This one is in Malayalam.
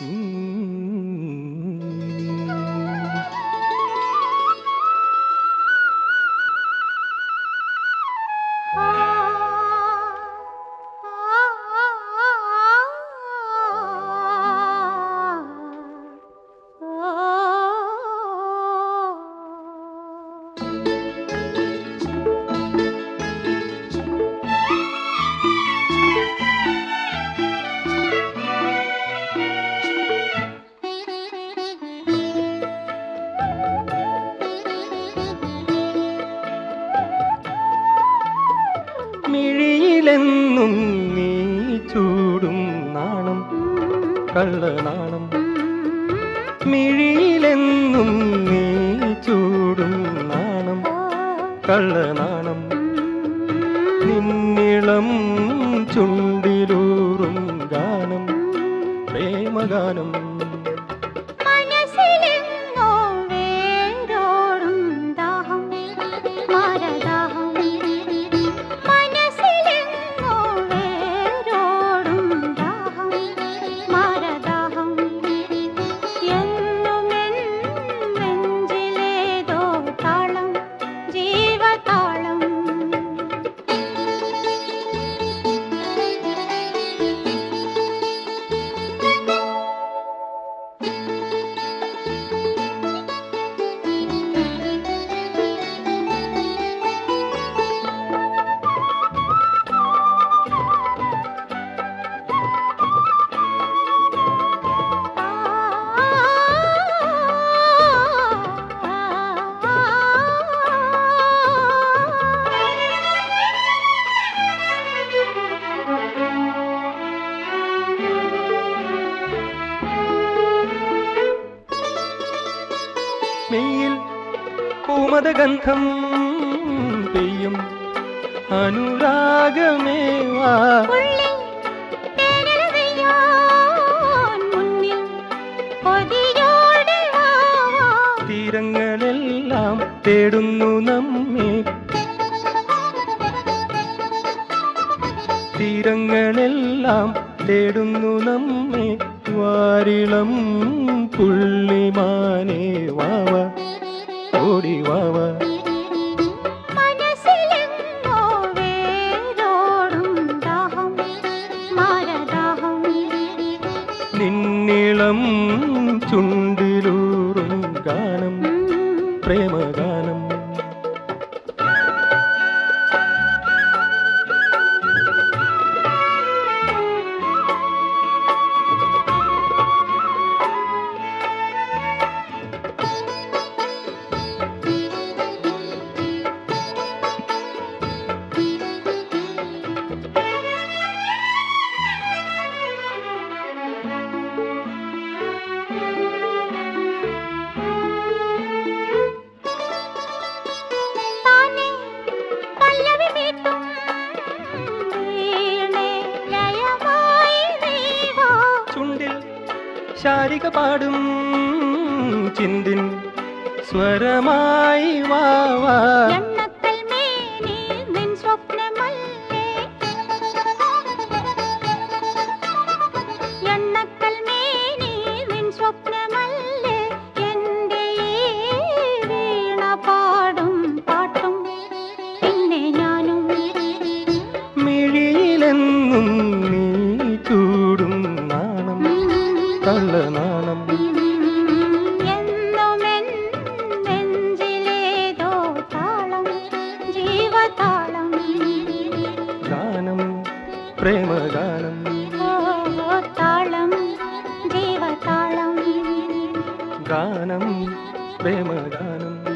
Mm-hmm. മിഴിയിലെന്നും നീ ചൂടും നാണം കള്ളനാണം. മിഴിയിലെന്നും നീ ചൂടും നാണം കള്ളനാണം. നിന്നിളം ചുണ്ടിലൂറും ഗാനം പ്രേമഗാനം. മെയ്യിൽ പൂമതഗന്ധം പെയ്യും. അനുരാഗമേവാ തീരങ്ങളെല്ലാം തേടുന്നു നമ്മെ. തീരങ്ങളെല്ലാം തേടുന്നു നമ്മെ വാരിളം പുള്ളിമാനേ വാവ ഓടി വാവ ശാരിക പാടും. ചിന്തിൻ സ്വരമായി വാവാ താളം ജീവതാളം. ഗാനം പ്രേമഗാനം. താളം ജീവതാളം. ഗാനം പ്രേമഗാനം.